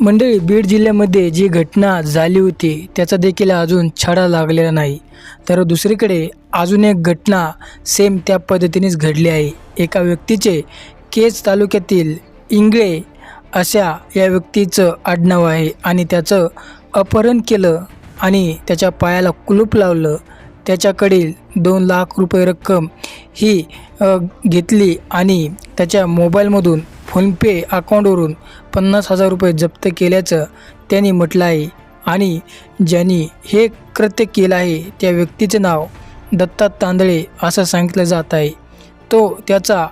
मंडळी बीड जिल्ह्यामध्ये जी घटना झाली होती त्याचा देखील अजून छडा लागलेला नाही. तर दुसरीकडे अजून एक घटना सेम त्या पद्धतीनेच घडली आहे. एका व्यक्तीचे केज तालुक्यातील इंगळे अशा या व्यक्तीचं आडनाव आहे आणि त्याचं अपहरण केलं आणि त्याच्या पायाला कुलूप लावलं. त्याच्याकडील दोन लाख रुपये रक्कम ही घेतली आणि त्याच्या मोबाईलमधून फोनपे अकाउंटवरून पन्नास हजार रुपये जप्त केल्याचं त्यांनी म्हटलं आहे. आणि ज्यांनी हे कृत्य केलं आहे त्या व्यक्तीचं नाव दत्ता तांदळे असं सांगितलं जात आहे. तो त्याचा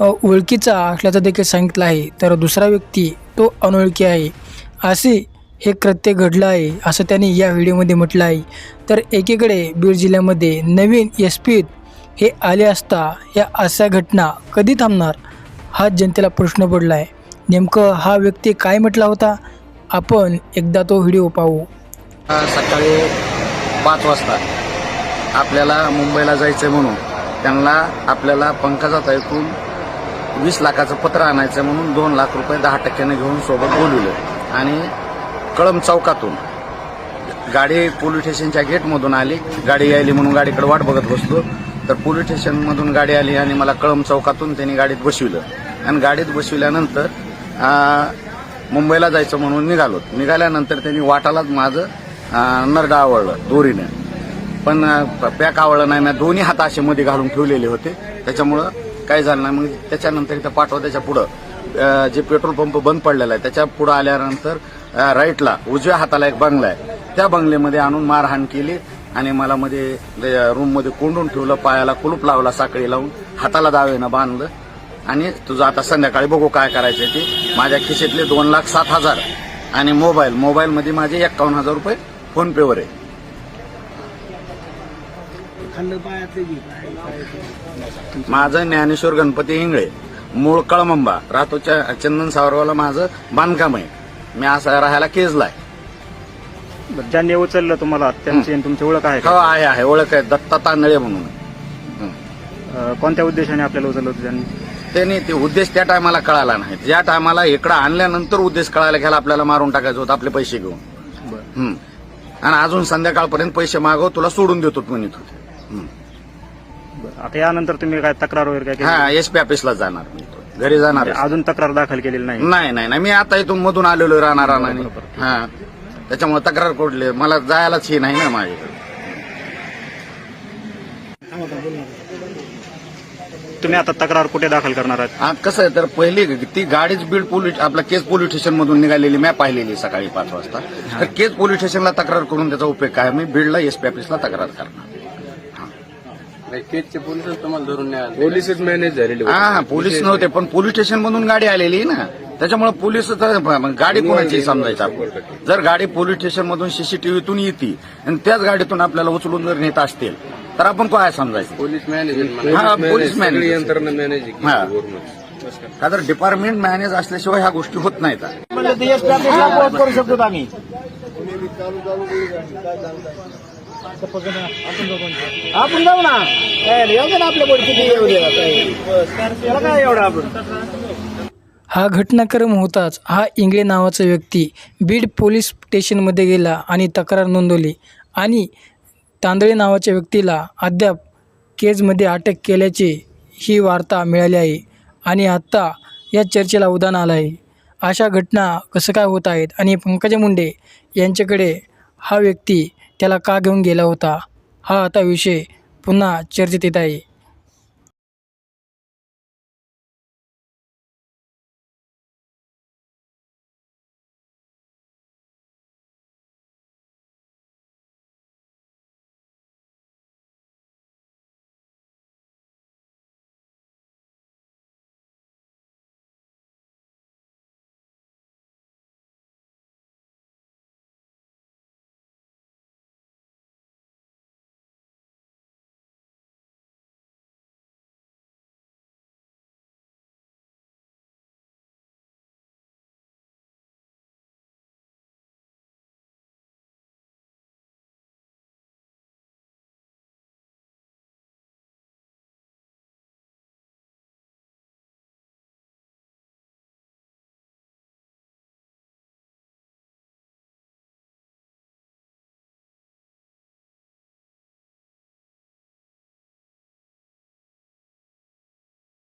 ओळखीचा असल्याचं देखील सांगितलं आहे. तर दुसरा व्यक्ती तो अनोळखी आहे. असे हे कृत्य घडलं आहे असं त्यांनी या व्हिडिओमध्ये म्हटलं आहे. तर एकीकडे बीड जिल्ह्यामध्ये नवीन एस पीत हे आले असता या अशा घटना कधी थांबणार? हा जनतेला प्रश्न पडला आहे. नेमकं हा व्यक्ती काय म्हटला होता? आपण एकदा तो व्हिडिओ पाहू. सकाळी पाच वाजता आपल्याला मुंबईला जायचं म्हणून त्यांना आपल्याला पंकजात ऐकून वीस लाखाचं पत्र आणायचं म्हणून दोन लाख रुपये दहा टक्क्याने घेऊन सोबत बोलवलं. आणि कळम चौकातून गाडी पोलीस स्टेशनच्या गेटमधून आली. गाडी यायली म्हणून गाडीकडे वाट बघत बसलो. तर पोलीस स्टेशनमधून गाडी आली आणि मला कळम चौकातून त्यांनी गाडीत बसविलं. आणि गाडीत बसविल्यानंतर मुंबईला जायचं म्हणून निघालो. निघाल्यानंतर त्यांनी वाटालाच माझं नरडा आवळलं दोरीनं. पण पॅक आवडलं नाही ना दोन्ही हात असे मध्ये घालून ठेवलेले होते. त्याच्यामुळं काय झालं नाही. मग त्याच्यानंतर इथं पाठवा त्याच्या पुढं जे पेट्रोल पंप बंद पडलेला आहे त्याच्या पुढं आल्यानंतर राईटला उजव्या हाताला एक बंगला आहे. त्या बंगल्यामध्ये आणून मारहाण केली आणि मला मध्ये रूममध्ये कोंडून ठेवलं पायाला कुलूप लावला साखळी लावून हाताला दावेनं बांधलं. आणि तुझं आता संध्याकाळी बघू काय करायचं ते. माझ्या खिशेतले दोन लाख सात हजार. आणि मोबाईल मोबाईलमध्ये माझे एक्कावन्न हजार रुपये फोन पेवर आहे. माझं ज्ञानेश्वर गणपती इंगळे मूळ कळमंबा राहतो च- चंदन सावरवाला माझं बांधकाम आहे. मी असा राहायला केजला आहे. ज्यांनी उचललं तुम्हाला त्यांची आणि तुमची ओळख आहे हो का आहे आहे. ओळख आहे. दत्ता तांदळे म्हणून. अं, कोणत्या उद्देशाने आपल्याला उचललं होतं त्यांनी? त्यांनी ते उद्देश त्या टायमाला कळाला नाही. ज्या टायमाला इकडं आणल्यानंतर उद्देश कळायला घ्यायला आपल्याला मारून टाकायचं होतं आपले पैसे घेऊन. आणि अजून संध्याकाळपर्यंत पैसे मागव तुला सोडून देतो म्हणत होते. बरं. आता यानंतर तुम्ही काय तक्रार वगैरे काय हा एस पी ऑफिसला जाणार घरी जाणार आहे. अजून तक्रार दाखल केलेली नाही? नाही नाही मी आता इथून मधून आलेलो राहणार हा. त्याच्यामुळे तक्रार कोडले मला जायलाच हे नाही ना माझ्याकडे. तुम्ही आता तक्रार कुठे दाखल करणार आहात? हा, कसं आहे तर पहिली ती गाडीच बीड पोलीस आपल्या केज पोलीस स्टेशन मधून निघालेली मी पाहिलेली सकाळी पाच वाजता. तर केज पोलीस स्टेशनला तक्रार करून त्याचा उपयोग काय मी बीडला एसपी ऑफिसला तक्रार करणार. केजचे पोलिसच तुम्हाला धरून नाही आले पोलिसच मॅनेज झालेले हा हा पोलीस नव्हते पण पोलीस स्टेशन मधून गाडी आलेली ना. त्याच्यामुळे पोलीस तर- मग गाडी कोणाची समजायचं आपण? जर गाडी पोलीस स्टेशन मधून सीसीटीव्हीतून येते आणि त्याच गाडीतून आपल्याला उचलून जर नेत असतील तर आपण काय समजायचं. पोलीस मॅनेज हा, पोलीस मॅनेज. यंत्रणा मॅनेज हा. का तर डिपार्टमेंट मॅनेज असल्याशिवाय ह्या गोष्टी होत नाहीत. करू शकतो आम्ही. आपण जाऊ ना. काय येऊ दे ना आपल्या बोट किती येऊ दे काय त्याला काय एवढं आपण? हा घटनाक्रम होताच हा इंगळे नावाचा व्यक्ती बीड पोलीस स्टेशनमध्ये गेला आणि तक्रार नोंदवली. आणि तांदळे नावाच्या व्यक्तीला अद्याप केजमध्ये अटक केल्याची ही वार्ता मिळाली आहे आणि आत्ता या चर्चेला उदाहरण आलं आहे. अशा घटना कसं काय होत आहेत आणि पंकजा मुंडे यांच्याकडे हा व्यक्ती त्याला का घेऊन गेला होता? हा आता विषय पुन्हा चर्चेत येत आहे.